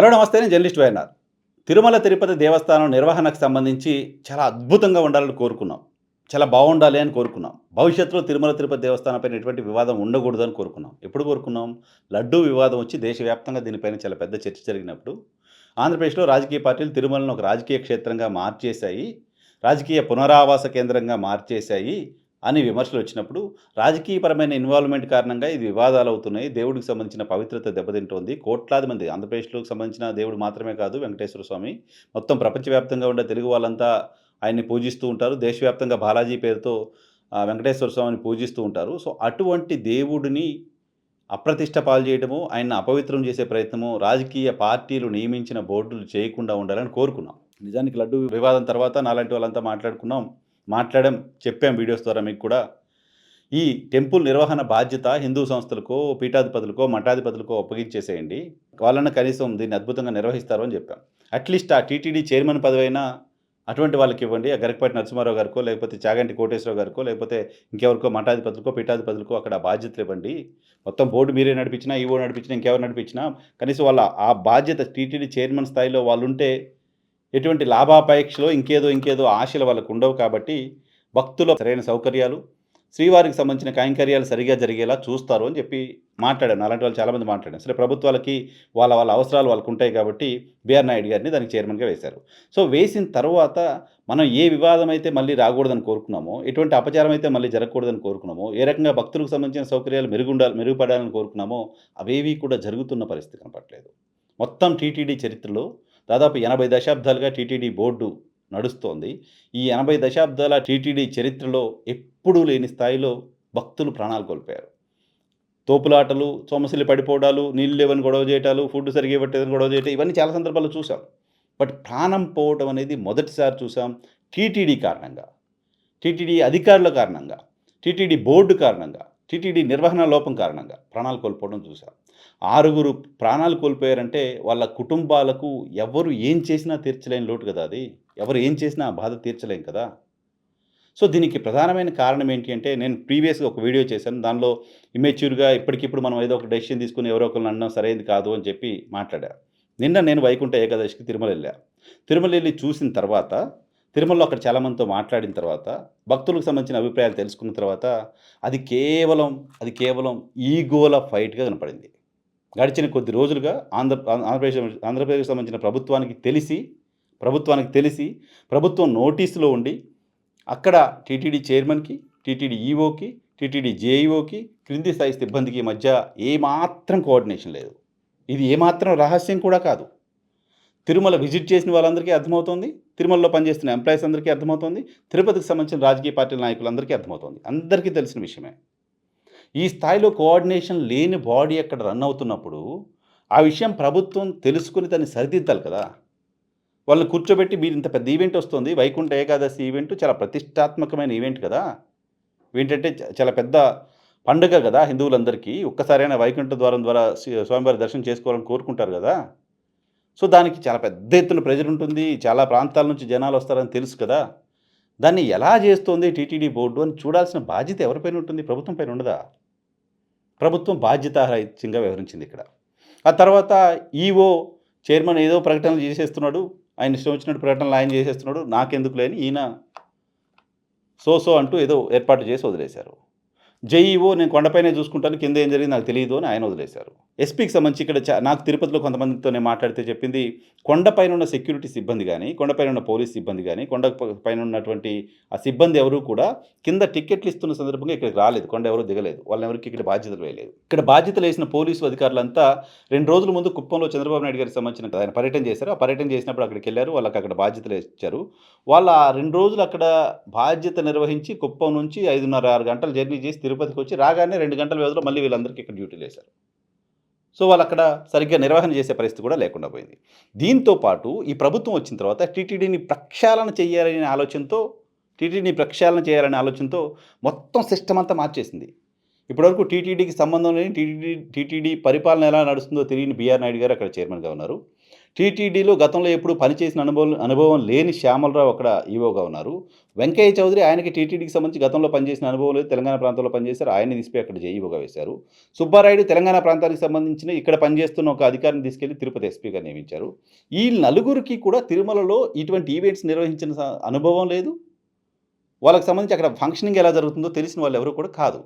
Hello నమస్తే. నేను journalist YNR. Tirumala Tirupati దేవస్థానం నిర్వహణకు సంబంధించి చాలా అద్భుతంగా ఉండాలని కోరుకున్నాం. చాలా బాగుండాలి అని కోరుకున్నాం. భవిష్యత్తులో తిరుమల తిరుపతి దేవస్థానంపైన ఎటువంటి వివాదం ఉండకూడదని కోరుకున్నాం. ఎప్పుడు కోరుకున్నాం? లడ్డూ వివాదం వచ్చి దేశవ్యాప్తంగా దీనిపైన చాలా పెద్ద చర్చ జరిగినప్పుడు ఆంధ్రప్రదేశ్లో రాజకీయ పార్టీలు తిరుమలను ఒక రాజకీయ క్షేత్రంగా మార్చేశాయి. రాజకీయ పునరావాస కేంద్రంగా మార్చేశాయి. అని విమర్శలు వచ్చినప్పుడు రాజకీయపరమైన ఇన్వాల్వ్మెంట్ కారణంగా ఇది వివాదాలు అవుతున్నాయి. దేవుడికి సంబంధించిన పవిత్రత దెబ్బతింటోంది. కోట్లాది మంది ఆంధ్రప్రదేశ్లోకి సంబంధించిన దేవుడు మాత్రమే కాదు వెంకటేశ్వర స్వామి. మొత్తం ప్రపంచవ్యాప్తంగా ఉండే తెలుగు వాళ్ళంతా ఆయన్ని పూజిస్తూ ఉంటారు. దేశవ్యాప్తంగా బాలాజీ పేరుతో వెంకటేశ్వర స్వామిని పూజిస్తూ ఉంటారు. సో అటువంటి దేవుడిని అప్రతిష్ట పాలు చేయడము ఆయన అపవిత్రం చేసే ప్రయత్నము రాజకీయ పార్టీలు నియమించిన బోర్డులు చేయకుండా ఉండాలని కోరుకున్నాం. నిజానికి లడ్డు వివాదం తర్వాత నాలాంటి వాళ్ళంతా మాట్లాడుకున్నాం. మాట్లాడాం చెప్పాం వీడియోస్ ద్వారా మీకు కూడా. ఈ టెంపుల్ నిర్వహణ బాధ్యత హిందూ సంస్థలకో పీఠాధిపతులకో మఠాధిపతులకో అప్పగించేసేయండి వాళ్ళన్న కనీసం దీన్ని అద్భుతంగా నిర్వహిస్తారు అని చెప్పాం. అట్లీస్ట్ ఆ టీటీడీ చైర్మన్ పదవైనా అటువంటి వాళ్ళకి ఇవ్వండి. ఆ గరికపాటి నరసింహారావు గారికో లేకపోతే చాగంటి కోటేశ్వరరావు గారికో లేకపోతే ఇంకెవరికో మఠాధిపతులకో పీఠాధిపతులకో అక్కడ బాధ్యతలు ఇవ్వండి. మొత్తం బోర్డు మీరే నడిపించినా ఈవో నడిపించినా ఇంకెవరు నడిపించినా కనీసం వాళ్ళ ఆ బాధ్యత టీటీడీ చైర్మన్ స్థాయిలో వాళ్ళు ఉంటే ఎటువంటి లాభాపేక్షలో ఇంకేదో ఇంకేదో ఆశలు వాళ్ళకు ఉండవు కాబట్టి భక్తుల సరైన సౌకర్యాలు శ్రీవారికి సంబంధించిన కైంకర్యాలు సరిగా జరిగేలా చూస్తారు అని చెప్పి మాట్లాడాను. అలాంటి వాళ్ళు చాలామంది మాట్లాడాను సరే ప్రభుత్వాలకి వాళ్ళ వాళ్ళ అవసరాలు వాళ్ళకు ఉంటాయి కాబట్టి బిఆర్ నాయుడు గారిని దానికి చైర్మన్గా వేశారు. సో వేసిన తర్వాత మనం ఏ వివాదం అయితే మళ్ళీ రాకూడదని కోరుకున్నామో ఎటువంటి అపచారం అయితే మళ్ళీ జరగకూడదని కోరుకున్నామో ఏ రకంగా భక్తులకు సంబంధించిన సౌకర్యాలు మెరుగుండాలి మెరుగుపడాలని కోరుకున్నామో అవేవి కూడా జరుగుతున్న పరిస్థితి కనపట్లేదు మొత్తం టీటీడీ చరిత్రలో దాదాపు ఎనభై దశాబ్దాలుగా టీటీడీ బోర్డు నడుస్తోంది. ఈ ఎనభై దశాబ్దాల టీటీడీ చరిత్రలో ఎప్పుడూ లేని స్థాయిలో భక్తులు ప్రాణాలు కోల్పోయారు. తోపులాటలు సొమసిల్లి పడిపోవడాలు నీళ్ళు లేవని గొడవ చేయటాలు ఫుడ్ సరిగా ఇవ్వట్లేదని గొడవ చేయటం ఇవన్నీ చాలా సందర్భాల్లో చూసాం బట్ ప్రాణం పోవడం అనేది మొదటిసారి చూసాం టీటీడీ కారణంగా. టీటీడీ అధికారుల కారణంగా టీటీడీ బోర్డు కారణంగా. టీటీడీ నిర్వహణ లోపం కారణంగా ప్రాణాలు కోల్పోవడం చూసాం ఆరుగురు ప్రాణాలు కోల్పోయారంటే వాళ్ళ కుటుంబాలకు ఎవరు ఏం చేసినా తీర్చలేని లోటు కదా అది. ఎవరు ఏం చేసినా బాధ తీర్చలేం కదా. సో దీనికి ప్రధానమైన కారణం ఏంటి అంటే నేను ప్రీవియస్గా ఒక వీడియో చేశాను. దానిలో ఇమెచ్యూర్గా ఇప్పటికిప్పుడు మనం ఏదో ఒక డెసిషన్ తీసుకుని ఎవరో ఒకరిని అనడం సరైనది కాదు అని చెప్పి మాట్లాడా. నిన్న నేను వైకుంఠ ఏకాదశికి తిరుమల వెళ్ళా. తిరుమల వెళ్ళి చూసిన తర్వాత తిరుమలలో అక్కడ చాలామందితో మాట్లాడిన తర్వాత భక్తులకు సంబంధించిన అభిప్రాయాలు తెలుసుకున్న తర్వాత అది కేవలం అది కేవలం ఈగోల ఫైట్గా కనపడింది. గడిచిన కొద్ది రోజులుగా ఆంధ్ర ఆంధ్రప్రదేశ్ ఆంధ్రప్రదేశ్కి సంబంధించిన ప్రభుత్వానికి తెలిసి ప్రభుత్వానికి తెలిసి ప్రభుత్వం నోటీసులో ఉండి అక్కడ టీటీడీ చైర్మన్కి టీటీడీ ఈఓకి టీటీడీ జేఈఓకి క్రింది స్థాయి సిబ్బందికి మధ్య ఏమాత్రం కోఆర్డినేషన్ లేదు. ఇది ఏమాత్రం రహస్యం కూడా కాదు. తిరుమల విజిట్ చేసిన వాళ్ళందరికీ అర్థమవుతోంది. తిరుమలలో పనిచేస్తున్న ఎంప్లాయీస్ అందరికీ అర్థమవుతోంది. తిరుపతికి సంబంధించిన రాజకీయ పార్టీల నాయకులందరికీ అర్థమవుతోంది. అందరికీ తెలిసిన విషయమే. ఈ స్థాయిలో కోఆర్డినేషన్ లేని బాడీ అక్కడ రన్ అవుతున్నప్పుడు ఆ విషయం ప్రభుత్వం తెలుసుకుని దాన్ని సరిదిద్దాలి కదా. వాళ్ళని కూర్చోబెట్టి మీరు ఇంత పెద్ద ఈవెంట్ వస్తుంది. వైకుంఠ ఏకాదశి ఈవెంట్ చాలా ప్రతిష్టాత్మకమైన ఈవెంట్ కదా. ఏంటంటే చాలా పెద్ద పండుగ కదా హిందువులందరికీ. ఒక్కసారైనా వైకుంఠ ద్వారం ద్వారా స్వామివారి దర్శనం చేసుకోవాలని కోరుకుంటారు కదా. సో దానికి చాలా పెద్ద ఎత్తున ప్రెజర్ ఉంటుంది. చాలా ప్రాంతాల నుంచి జనాలు వస్తారని తెలుసు కదా. దాన్ని ఎలా చేస్తోంది టీటీడీ బోర్డు అని చూడాల్సిన బాధ్యత ఎవరిపైన ఉంటుంది? ప్రభుత్వం పైన ఉండదా? ప్రభుత్వం బాధ్యతారహిత్యంగా వ్యవహరించింది ఇక్కడ. ఆ తర్వాత ఈఓ చైర్మన్ ఏదో ప్రకటనలు చేసేస్తున్నాడు. ఆయన ఇష్టం వచ్చినట్టు ప్రకటనలు ఆయన చేసేస్తున్నాడు. నాకెందుకు లేని ఈయన సో సో అంటూ ఏదో ఏర్పాటు చేసి వదిలేశారు. జేఈఓ నేను కొండపైనే చూసుకుంటాను కింద ఏం జరిగింది నాకు తెలియదు అని ఆయన వదిలేశారు. ఎస్పీకి సంబంధించి ఇక్కడ నాకు తిరుపతిలో కొంతమందితో నేను మాట్లాడితే చెప్పింది కొండపైన ఉన్న సెక్యూరిటీ సిబ్బంది కానీ కొండపైన ఉన్న పోలీస్ సిబ్బంది కానీ కొండ పైన ఉన్నటువంటి ఆ సిబ్బంది ఎవరు కూడా కింద టికెట్లు ఇస్తున్న సందర్భంగా ఇక్కడికి రాలేదు కొండ ఎవరు దిగలేదు వాళ్ళని ఎవరికి ఇక్కడ బాధ్యతలు వేయలేదు. ఇక్కడ బాధ్యతలు వేసిన పోలీసు అధికారులంతా రెండు రోజుల ముందు కుప్పంలో చంద్రబాబు నాయుడు గారికి సంబంధించిన ఆయన పర్యటన చేశారు. ఆ పర్యటన చేసినప్పుడు అక్కడికి వెళ్ళారు వాళ్ళకి అక్కడ బాధ్యతలు ఇచ్చారు. వాళ్ళు ఆ రెండు రోజులు అక్కడ బాధ్యత నిర్వహించి కుప్పం నుంచి ఐదున్నర ఆరు గంటలు జర్నీ చేసి తిరుపతికి వచ్చి రాగానే రెండు గంటల వ్యవధిలో మళ్ళీ వీళ్ళందరికీ ఇక్కడ డ్యూటీలు వేశారు సో వాళ్ళు అక్కడ సరిగ్గా నిర్వహణ చేసే పరిస్థితి కూడా లేకుండా పోయింది. దీంతో పాటు ఈ ప్రభుత్వం వచ్చిన తర్వాత టీటీడీని ప్రక్షాళన చేయాలనే ఆలోచనతో టీటీడీని ప్రక్షాళన చేయాలనే ఆలోచనతో మొత్తం సిస్టమ్ అంతా మార్చేసింది. ఇప్పటివరకు టీటీడీకి సంబంధం లేని టీటీడీ టీటీడీ పరిపాలన ఎలా నడుస్తుందో తెలియని బీఆర్ నాయుడు గారు అక్కడ చైర్మన్గా ఉన్నారు. టీటీడీలో గతంలో ఎప్పుడు పనిచేసిన అనుభవం అనుభవం లేని శ్యామలరావు అక్కడ ఈవోగా ఉన్నారు. వెంకయ్య చౌదరి ఆయనకి టీటీడీకి సంబంధించి గతంలో పనిచేసిన అనుభవం లేదు. తెలంగాణ ప్రాంతంలో పనిచేశారు. ఆయన్ని తీసిపోయి అక్కడ జేఈఓగా వేశారు. సుబ్బారాయుడు తెలంగాణ ప్రాంతానికి సంబంధించిన ఇక్కడ పనిచేస్తున్న ఒక అధికారిని తీసుకెళ్ళి తిరుపతి ఎస్పీగా నియమించారు. ఈ నలుగురికి కూడా తిరుమలలో ఇటువంటి ఈవెంట్స్ నిర్వహించిన స- అనుభవం లేదు. వాళ్ళకి సంబంధించి అక్కడ ఫంక్షనింగ్ ఎలా జరుగుతుందో తెలిసిన వాళ్ళు ఎవరు కూడా కాదు.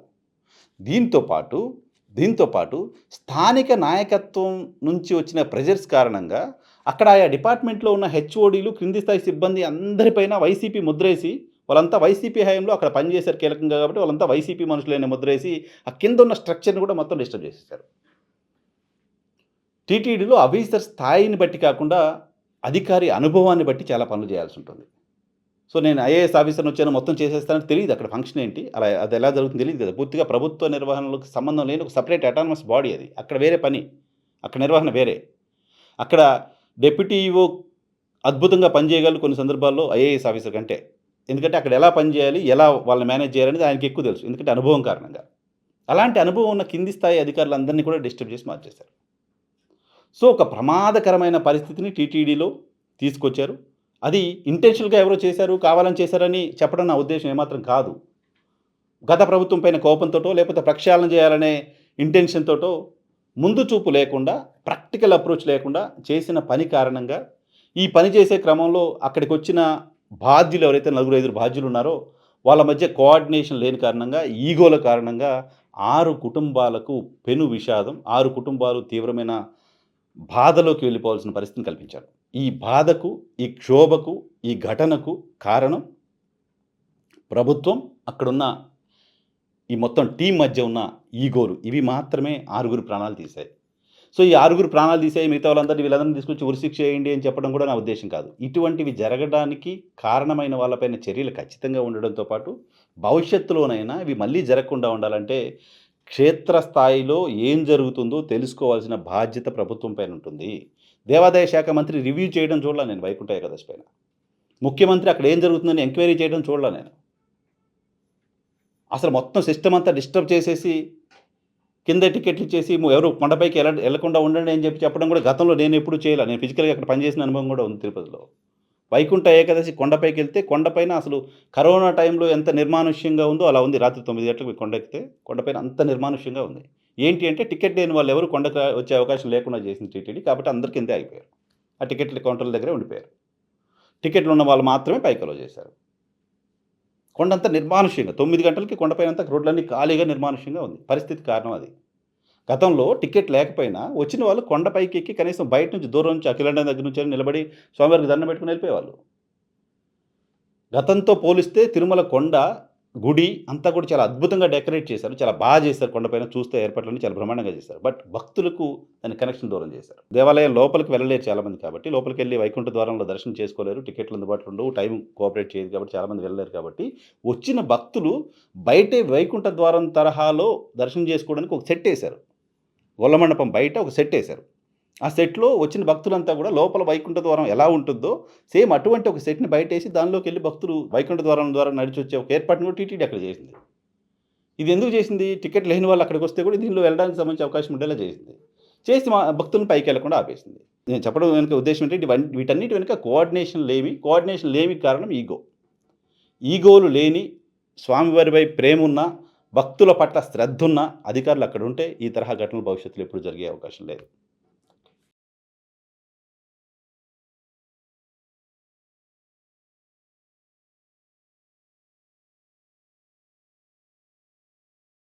దీంతో పాటు దీంతో పాటు స్థానిక నాయకత్వం నుంచి వచ్చిన ప్రెజర్స్ కారణంగా అక్కడ ఆయా డిపార్ట్మెంట్లో ఉన్న హెచ్ఓడీలు క్రింది స్థాయి సిబ్బంది అందరిపైన వైసీపీ ముద్రేసి వాళ్ళంతా వైసీపీ హయాంలో అక్కడ పనిచేశారు కీలకంగా కాబట్టి వాళ్ళంతా వైసీపీ మనుషులైన ముద్రేసి ఆ కింద ఉన్న స్ట్రక్చర్ని కూడా మొత్తం డిస్టర్బ్ చేసేసారు టీటీడీలో అఫీసర్ స్థాయిని బట్టి కాకుండా అధికారి అనుభవాన్ని బట్టి చాలా పనులు చేయాల్సి ఉంటుంది. సో నేను ఐఏఎస్ ఆఫీసర్ని వచ్చాను మొత్తం చేసేస్తానని తెలియదు అక్కడ ఫంక్షన్ ఏంటి అలా అది ఎలా జరుగుతుంది తెలియదు కదా. పూర్తిగా ప్రభుత్వ నిర్వహణలకు సంబంధం లేని ఒక సపరేట్ అటానమస్ బాడీ అది. అక్కడ వేరే పని. అక్కడ నిర్వహణ వేరే. అక్కడ డెప్యూటీ ఈఓ అద్భుతంగా పనిచేయగలరు కొన్ని సందర్భాల్లో ఐఏఎస్ ఆఫీసర్ కంటే. ఎందుకంటే అక్కడ ఎలా పనిచేయాలి ఎలా వాళ్ళని మేనేజ్ చేయాలనేది ఆయనకి ఎక్కువ తెలుసు. ఎందుకంటే అనుభవం కారణంగా. అలాంటి అనుభవం ఉన్న కింది స్థాయి అధికారులందరినీ కూడా డిస్టర్బ్ చేసి మార్చేశారు. సో ఒక ప్రమాదకరమైన పరిస్థితిని టీటీడీలో తీసుకొచ్చారు. అది ఇంటెన్షనల్గా ఎవరో చేశారు కావాలని చేశారని చెప్పడం నా ఉద్దేశం ఏమాత్రం కాదు. గత ప్రభుత్వం పైన కోపంతోటో లేకపోతే ప్రక్షాళన చేయాలనే ఇంటెన్షన్తోటో ముందు చూపు లేకుండా ప్రాక్టికల్ అప్రోచ్ లేకుండా చేసిన పని కారణంగా ఈ పని చేసే క్రమంలో అక్కడికి వచ్చిన బాధ్యులు ఎవరైతే నలుగురు ఐదుగురు బాధ్యులు ఉన్నారో వాళ్ళ మధ్య కోఆర్డినేషన్ లేని కారణంగా ఈగోల కారణంగా ఆరు కుటుంబాలకు పెను విషాదం ఆరు కుటుంబాలు తీవ్రమైన బాధలోకి వెళ్ళిపోవాల్సిన పరిస్థితిని కల్పించారు. ఈ బాధకు ఈ క్షోభకు ఈ ఘటనకు కారణం ప్రభుత్వం. అక్కడున్న ఈ మొత్తం టీం మధ్య ఉన్న ఈగోలు ఇవి మాత్రమే ఆరుగురు ప్రాణాలు తీశాయి. సో ఈ ఆరుగురు ప్రాణాలు తీసాయి మిగతా వాళ్ళందరినీ వీళ్ళందరినీ తీసుకొచ్చి ఉరిశిక్ష చేయండి అని చెప్పడం కూడా నా ఉద్దేశం కాదు. ఇటువంటివి జరగడానికి కారణమైన వాళ్ళపైన చర్యలు ఖచ్చితంగా ఉండడంతో పాటు భవిష్యత్తులోనైనా ఇవి మళ్ళీ జరగకుండా ఉండాలంటే క్షేత్రస్థాయిలో ఏం జరుగుతుందో తెలుసుకోవాల్సిన బాధ్యత ప్రభుత్వం పైన ఉంటుంది. దేవాదాయ శాఖ మంత్రి రివ్యూ చేయడం చూడలే నేను వైకుంఠ ఏకాదశి పైన. ముఖ్యమంత్రి అక్కడ ఏం జరుగుతుందని ఎంక్వైరీ చేయడం చూడలే నేను. అసలు మొత్తం సిస్టమ్ అంతా డిస్టర్బ్ చేసేసి కింద టికెట్లు ఇచ్చేసి ఎవరు కొండపైకి వెళ్ళ వెళ్ళకుండా ఉండండి అని చెప్పి చెప్పడం కూడా గతంలో నేను ఎప్పుడు చేయలే. నేను ఫిజికల్గా అక్కడ పనిచేసిన అనుభవం కూడా ఉంది తిరుపతిలో. వైకుంఠ ఏకాదశి కొండపైకి వెళ్తే కొండపైన అసలు కరోనా టైంలో ఎంత నిర్మానుష్యంగా ఉందో అలా ఉంది. రాత్రి తొమ్మిది గంటలకు కొండ ఎక్కితే కొండపైన అంత నిర్మానుష్యంగా ఉంది. ఏంటి అంటే టికెట్ లేని వాళ్ళు ఎవరు కొండ వచ్చే అవకాశం లేకుండా చేసింది టీటీడీ కాబట్టి అందరి కిందే అయిపోయారు. ఆ టికెట్ల కౌంటర్ల దగ్గరే ఉండిపోయారు. టికెట్లు ఉన్న వాళ్ళు మాత్రమే పైకలో చేశారు. కొండంతా నిర్మానుష్యంగా తొమ్మిది గంటలకి కొండపైన రోడ్లన్నీ ఖాళీగా నిర్మానుష్యంగా ఉంది. పరిస్థితి కారణం అది. గతంలో టికెట్ లేకపోయినా వచ్చిన వాళ్ళు కొండపైకి ఎక్కి కనీసం బయట నుంచి దూరం నుంచి అఖిలండ దగ్గర నుంచి నిలబడి స్వామివారికి దండం పెట్టుకుని వెళ్ళిపోయేవాళ్ళు. గతంతో పోలిస్తే తిరుమల కొండ గుడి అంతా కూడా చాలా అద్భుతంగా డెకరేట్ చేశారు. చాలా బాగా చేశారు. కొండపైన చూస్తే ఏర్పాట్లన్నీ చాలా బ్రహ్మాండంగా చేశారు. బట్ భక్తులకు దాని కనెక్షన్ దూరం చేశారు. దేవాలయం లోపలికి వెళ్ళలేరు చాలామంది కాబట్టి లోపలికి వెళ్ళి వైకుంఠ ద్వారంలో దర్శనం చేసుకోలేరు. టికెట్లు అందుబాటులో ఉండవు. టైం కోఆపరేట్ చేయదు కాబట్టి చాలామంది వెళ్ళలేరు కాబట్టి వచ్చిన భక్తులు బయటే వైకుంఠ ద్వారం తరహాలో దర్శనం చేసుకోవడానికి ఒక సెట్ వేశారు. గొల్ల మండపం బయట ఒక సెట్ వేశారు. ఆ సెట్లో వచ్చిన భక్తులంతా కూడా లోపల వైకుంఠ ద్వారం ఎలా ఉంటుందో సేమ్ అటువంటి ఒక సెట్ని బయట వేసి దానిలోకి వెళ్ళి భక్తులు వైకుంఠ ద్వారం ద్వారా నడిచి వచ్చే ఒక ఏర్పాటును కూడా టీటీడీ అక్కడ చేసింది. ఇది ఎందుకు చేసింది? టికెట్ లేని వాళ్ళు అక్కడికి వస్తే కూడా దీనిలో వెళ్ళడానికి సంబంధించి అవకాశం ఉండేలా చేసింది. చేసి మా భక్తులను పైకి వెళ్ళకుండా ఆపేసింది. నేను చెప్పడం వెనుక ఉద్దేశం ఏంటంటే వీటన్నిటి వెనుక కోఆర్డినేషన్ లేమి కోఆర్డినేషన్ లేమి కారణం ఈగో. ఈగోలు లేని స్వామివారిపై ప్రేమ ఉన్న భక్తుల పట్ల శ్రద్ధ ఉన్న అధికారులు అక్కడ ఉంటే ఈ తరహా ఘటనలు భవిష్యత్తులో ఎప్పుడు జరిగే అవకాశం లేదు.